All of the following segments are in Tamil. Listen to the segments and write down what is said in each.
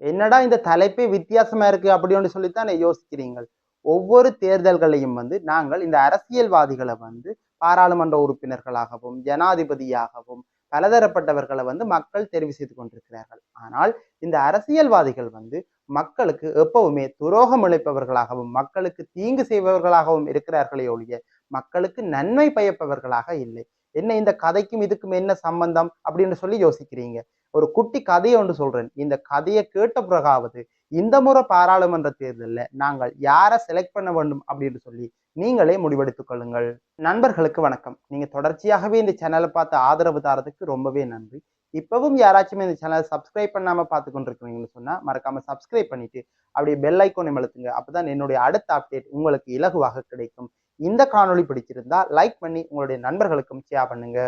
என்னடா இந்த தலைப்பே வித்தியாசமா இருக்கு அப்படின்னு சொல்லித்தான் யோசிக்கிறீங்கள். ஒவ்வொரு தேர்தல்களையும் வந்து நாங்கள் இந்த அரசியல்வாதிகளை வந்து பாராளுமன்ற உறுப்பினர்களாகவும் ஜனாதிபதியாகவும் பலதரப்பட்டவர்களை வந்து மக்கள் தெரிவு செய்து கொண்டிருக்கிறார்கள். ஆனால் இந்த அரசியல்வாதிகள் வந்து மக்களுக்கு எப்பவுமே துரோகம் இழைப்பவர்களாகவும் மக்களுக்கு தீங்கு செய்பவர்களாகவும் இருக்கிறார்களே ஒழிய மக்களுக்கு நன்மை பயப்பவர்களாக இல்லை. என்ன இந்த கதைக்கும் இதுக்கும் என்ன சம்பந்தம் அப்படின்னு சொல்லி யோசிக்கிறீங்க? ஒரு குட்டி கதையை ஒன்று சொல்றேன். இந்த கதையை கேட்ட பிறகாவது இந்த முறை பாராளுமன்ற தேர்தலில் நாங்கள் யாரை செலக்ட் பண்ண வேண்டும் அப்படின்னு சொல்லி நீங்களே முடிவெடுத்துக் கொள்ளுங்கள். நண்பர்களுக்கு வணக்கம். நீங்க தொடர்ச்சியாகவே இந்த சேனலை பார்த்து ஆதரவு தாரதுக்கு ரொம்பவே நன்றி. இப்பவும் யாராச்சும் இந்த சேனலை சப்ஸ்கிரைப் பண்ணாம பார்த்து கொண்டிருக்கிறீங்கன்னு சொன்னா மறக்காம சப்ஸ்கிரைப் பண்ணிட்டு அப்படியே பெல் ஐக்கோனை அழுத்துங்க. அப்பதான் என்னுடைய அடுத்த அப்டேட் உங்களுக்கு இலகுவாக கிடைக்கும். இந்த காணொளி பிடிச்சிருந்தா லைக் பண்ணி உங்களுடைய நண்பர்களுக்கும் ஷேர் பண்ணுங்க.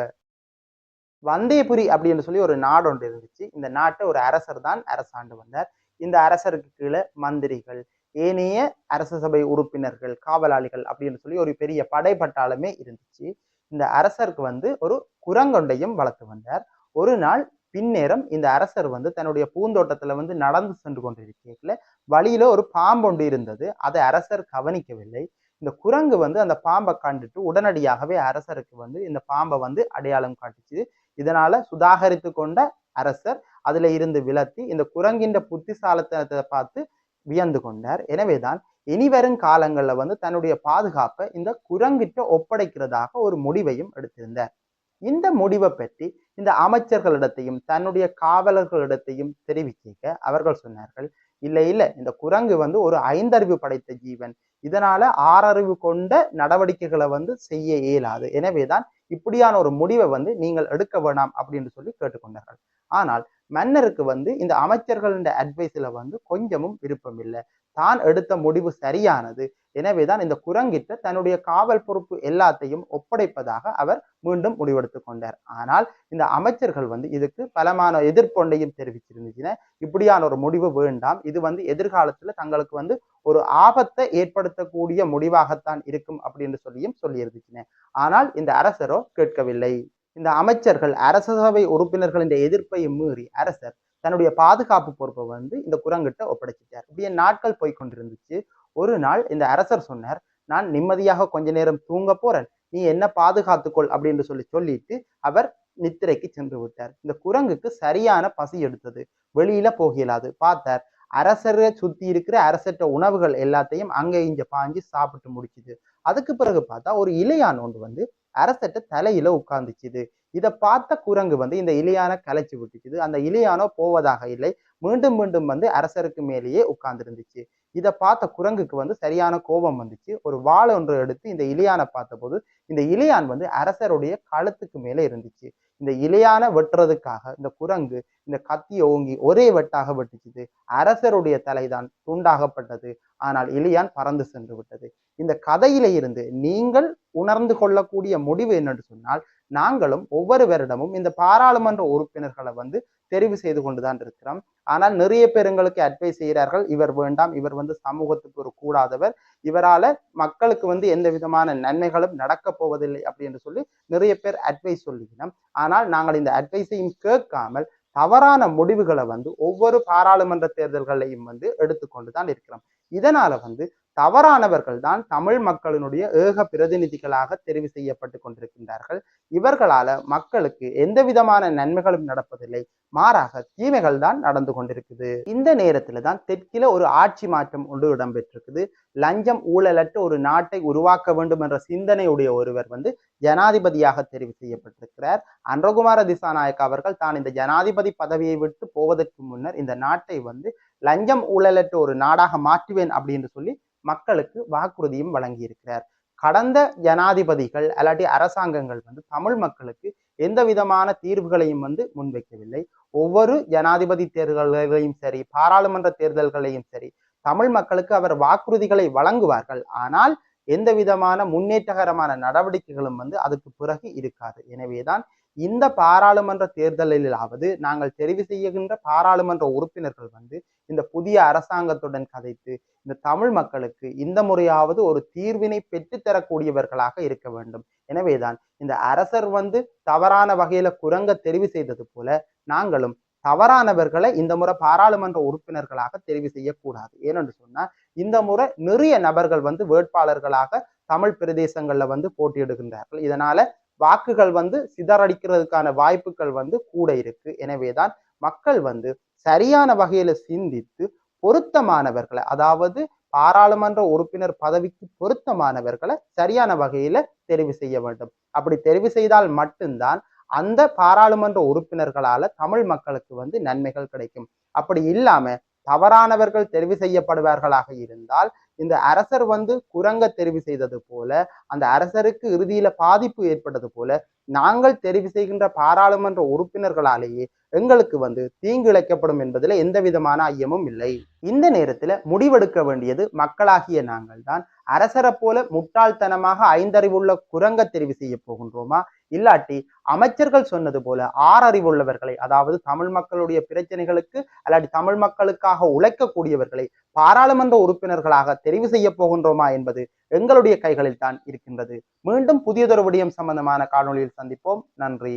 வந்தேபுரி அப்படின்னு சொல்லி ஒரு நாடு ஒன்று இருந்துச்சு. இந்த நாட்டை ஒரு அரசர் தான் அரசாண்டு வந்தார். இந்த அரசருக்கு கீழே மந்திரிகள் ஏனைய அரச சபை உறுப்பினர்கள் காவலாளிகள் அப்படின்னு சொல்லி ஒரு பெரிய படைப்பட்டாலுமே இருந்துச்சு. இந்த அரசருக்கு வந்து ஒரு குரங்கொண்டையும் வளர்த்து வந்தார். ஒரு நாள் பின்னேரம் இந்த அரசர் வந்து தன்னுடைய பூந்தோட்டத்துல வந்து நடந்து சென்று கொண்டிருக்கல வழியில ஒரு பாம்பொண்டு இருந்தது. அதை அரசர் கவனிக்கவில்லை. இந்த குரங்கு வந்து அந்த பாம்பை கண்டுட்டு உடனடியாகவே அரசருக்கு வந்து இந்த பாம்பை வந்து அடையாளம் காட்டுச்சு. இதனால சுதாகரித்து கொண்ட அரசர் அதுல இருந்து விலத்தி இந்த குரங்கின்ற புத்திசாலத்தனத்தை பார்த்து வியந்து கொண்டார். எனவேதான் இனி வரும் காலங்களில் வந்து தன்னுடைய பாதுகாப்பை இந்த குரங்கிட்ட ஒப்படைக்கிறதாக ஒரு முடிவையும் எடுத்திருந்தார். இந்த முடிவை பற்றி இந்த அமைச்சர்களிடத்தையும் தன்னுடைய காவலர்களிடத்தையும் தெரிவிக்க அவர்கள் சொன்னார்கள் இல்லை இல்லை இந்த குரங்கு வந்து ஒரு ஐந்தறிவு படைத்த ஜீவன். இதனால ஆறறிவு கொண்ட நடவடிக்கைகளை வந்து செய்ய இயலாது. எனவேதான் இப்படியான ஒரு முடிவை வந்து நீங்கள் எடுக்க வேணாம் அப்படின்னு சொல்லி கேட்டுக்கொண்டார்கள். ஆனால் மன்னருக்கு வந்து இந்த அமைச்சர்களின் அட்வைஸில் வந்து கொஞ்சமும் விருப்பம் இல்லை தான் எடுத்த முடிவு சரியானது. எனவே தான் இந்த குரங்கிட்ட தன்னுடைய காவல் பொறுப்பு எல்லாத்தையும் ஒப்படைப்பதாக அவர் மீண்டும் முடிவெடுத்து கொண்டார். ஆனால் இந்த அமைச்சர்கள் வந்து இதுக்கு பலமான எதிர்ப்பொண்டையும் தெரிவிச்சிருந்துச்சுன்னா இப்படியான ஒரு முடிவு வேண்டாம். இது வந்து எதிர்காலத்துல தங்களுக்கு வந்து ஒரு ஆபத்தை ஏற்படுத்தக்கூடிய முடிவாகத்தான் இருக்கும் அப்படின்னு சொல்லியும் சொல்லியிருந்துச்சுன்னு ஆனால் இந்த அரசரோ கேட்கவில்லை. இந்த அமைச்சர்கள் அரச சபை உறுப்பினர்களின் எதிர்ப்பை மீறி அரசர் தன்னுடைய பாதுகாப்பு பொறுப்பை வந்து இந்த குரங்கிட்ட ஒப்படைச்சிட்டார். இப்படியே நாட்கள் போய்கொண்டிருந்துச்சு ஒரு நாள் இந்த அரசர் சொன்னார் நான் நிம்மதியாக கொஞ்ச நேரம் தூங்க போறேன். நீ என்ன பாதுகாத்துக்கொள் அப்படின்னு சொல்லி சொல்லிட்டு அவர் நித்திரைக்கு சென்று விட்டார். இந்த குரங்குக்கு சரியான பசி எடுத்தது. வெளியில போகலாது பார்த்தார் அரசரை சுத்தி இருக்கிற அரசற்ற உணவுகள் எல்லாத்தையும் அங்கே இங்க பாஞ்சு சாப்பிட்டு முடிச்சுது. அதுக்கு பிறகு பார்த்தா ஒரு இலையான் ஒன்று வந்து அரசட்ட தலையில உட்கார்ந்துச்சுது. இதை பார்த்த குரங்கு வந்து இந்த இலையான கலைச்சு விட்டுச்சுது. அந்த இலியானோ போவதாக இல்லை. மீண்டும் மீண்டும் வந்து அரசருக்கு மேலேயே உட்கார்ந்துருந்துச்சு. இதை பார்த்த குரங்குக்கு வந்து சரியான கோபம் வந்துச்சு. ஒரு வாழை ஒன்று எடுத்து இந்த இலையானை பார்த்தபோது இந்த இலையான் வந்து அரசருடைய கழுத்துக்கு மேலே இருந்துச்சு. இந்த இலையான வெட்டுறதுக்காக இந்த குரங்கு இந்த கத்தியை ஓங்கி ஒரே வெட்டாக வெட்டுச்சுது. அரசருடைய தலைதான் துண்டாகப்பட்டது. ஆனால் இலியான் பறந்து சென்று விட்டது. இந்த கதையில இருந்து நீங்கள் உணர்ந்து கொள்ளக்கூடிய முடிவு என்னன்னு சொன்னால் நாங்களும் ஒவ்வொரு வருடமும் இந்த பாராளுமன்ற உறுப்பினர்களை வந்து தெரிவு செய்து கொண்டுதான் இருக்கிறோம். ஆனால் நிறைய பேர் எங்களுக்கு அட்வைஸ் செய்கிறார்கள் இவர் வேண்டாம் இவர் வந்து சமூகத்துக்கு ஒரு கூடாதவர். இவரால மக்களுக்கு வந்து எந்த விதமான நன்மைகளும் நடக்க போவதில்லை அப்படின்னு சொல்லி நிறைய பேர் அட்வைஸ் சொல்லுகிறோம். ஆனால் நாங்கள் இந்த அட்வைஸையும் கேட்காமல் தவறான முடிவுகளை வந்து ஒவ்வொரு பாராளுமன்ற தேர்தல்களையும் வந்து எடுத்துக்கொண்டு தான் இருக்கிறோம். இதனால வந்து தவறானவர்கள் தான் தமிழ் மக்களினுடைய ஏக பிரதிநிதிகளாக தெரிவு செய்யப்பட்டு கொண்டிருக்கின்றார்கள். இவர்களால மக்களுக்கு எந்த விதமான நன்மைகளும் நடப்பதில்லை. மாறாக தீமைகள் தான் நடந்து கொண்டிருக்குது. இந்த நேரத்துல தான் தெற்கில ஒரு ஆட்சி மாற்றம் ஒன்று இடம்பெற்றிருக்குது. லஞ்சம் ஊழலற்ற ஒரு நாட்டை உருவாக்க வேண்டும் என்ற சிந்தனையுடைய ஒருவர் வந்து ஜனாதிபதியாக தெரிவு செய்யப்பட்டிருக்கிறார். அன்றகுமார திசாநாயக் அவர்கள் தான் இந்த ஜனாதிபதி பதவியை விட்டு போவதற்கு முன்னர் இந்த நாட்டை வந்து லஞ்சம் ஊழலற்ற ஒரு நாடாக மாற்றுவேன் அப்படின்னு சொல்லி மக்களுக்கு வாக்குறுதியும் வழங்கியிருக்கிறார். கடந்த ஜனாதிபதிகள் அல்லாட்டி அரசாங்கங்கள் வந்து தமிழ் மக்களுக்கு எந்த விதமான தீர்வுகளையும் வந்து முன்வைக்கவில்லை. ஒவ்வொரு ஜனாதிபதி தேர்தல்களையும் சரி பாராளுமன்ற தேர்தல்களையும் சரி தமிழ் மக்களுக்கு அவர் வாக்குறுதிகளை வழங்குவார்கள். ஆனால் எந்த விதமான முன்னேற்றகரமான நடவடிக்கைகளும் வந்து அதுக்கு பிறகு இருக்காது. எனவேதான் இந்த பாராளுமன்ற தேர்தலிலாவது நாங்கள் தெரிவு செய்கின்ற பாராளுமன்ற உறுப்பினர்கள் வந்து இந்த புதிய அரசாங்கத்துடன் கதைத்து இந்த தமிழ் மக்களுக்கு இந்த முறையாவது ஒரு தீர்வினை பெற்றுத்தரக்கூடியவர்களாக இருக்க வேண்டும். எனவேதான் இந்த அரசர் வந்து தவறான வகையில குரங்க தெரிவு செய்தது போல நாங்களும் தவறானவர்களை இந்த முறை பாராளுமன்ற உறுப்பினர்களாக தெரிவு செய்யக்கூடாது. ஏனென்று சொன்னா இந்த முறை நிறைய நபர்கள் வந்து வேட்பாளர்களாக தமிழ் பிரதேசங்கள்ல வந்து போட்டியிடுகின்றார்கள். இதனால வாக்குகள் வந்து சிதறடிக்கிறதுக்கான வாய்ப்புகள் வந்து கூட இருக்கு. எனவேதான் மக்கள் வந்து சரியான வகையில சிந்தித்து பொருத்தமானவர்களை அதாவது பாராளுமன்ற உறுப்பினர் பதவிக்கு பொருத்தமானவர்களை சரியான வகையில தெரிவு செய்ய வேண்டும். அப்படி தெரிவு செய்தால் மட்டும்தான் அந்த பாராளுமன்ற உறுப்பினர்களால தமிழ் மக்களுக்கு வந்து நன்மைகள் கிடைக்கும். அப்படி இல்லாம தவறானவர்கள் தெரிவு செய்யப்படுவார்களாக இருந்தால் இந்த அரசர் வந்து குரங்க தெரிவு செய்தது போல அந்த அரசருக்கு இறுதியில பாதிப்பு ஏற்பட்டது போல நாங்கள் தெரிவு செய்கின்ற பாராளுமன்ற உறுப்பினர்களாலேயே எங்களுக்கு வந்து தீங்கு இழைக்கப்படும் என்பதில் எந்த விதமான ஐயமும் இல்லை. இந்த நேரத்தில் முடிவெடுக்க வேண்டியது மக்களாகிய நாங்கள் தான். அரசரை போல முட்டாள்தனமாக ஐந்தறிவுள்ள குரங்க தெரிவு செய்ய போகின்றோமா? இல்லாட்டி அமைச்சர்கள் சொன்னது போல ஆறறிவுள்ளவர்களை அதாவது தமிழ் மக்களுடைய பிரச்சனைகளுக்கு அல்லாட்டி தமிழ் மக்களுக்காக உழைக்கக்கூடியவர்களை பாராளுமன்ற உறுப்பினர்களாக தெரிவு செய்ய போகின்றோமா என்பது எங்களுடைய கைகளில் தான் இருக்கின்றது. மீண்டும் புதியதொரு விடயம் சம்பந்தமான காணொலியில் சந்திப்போம். நன்றி.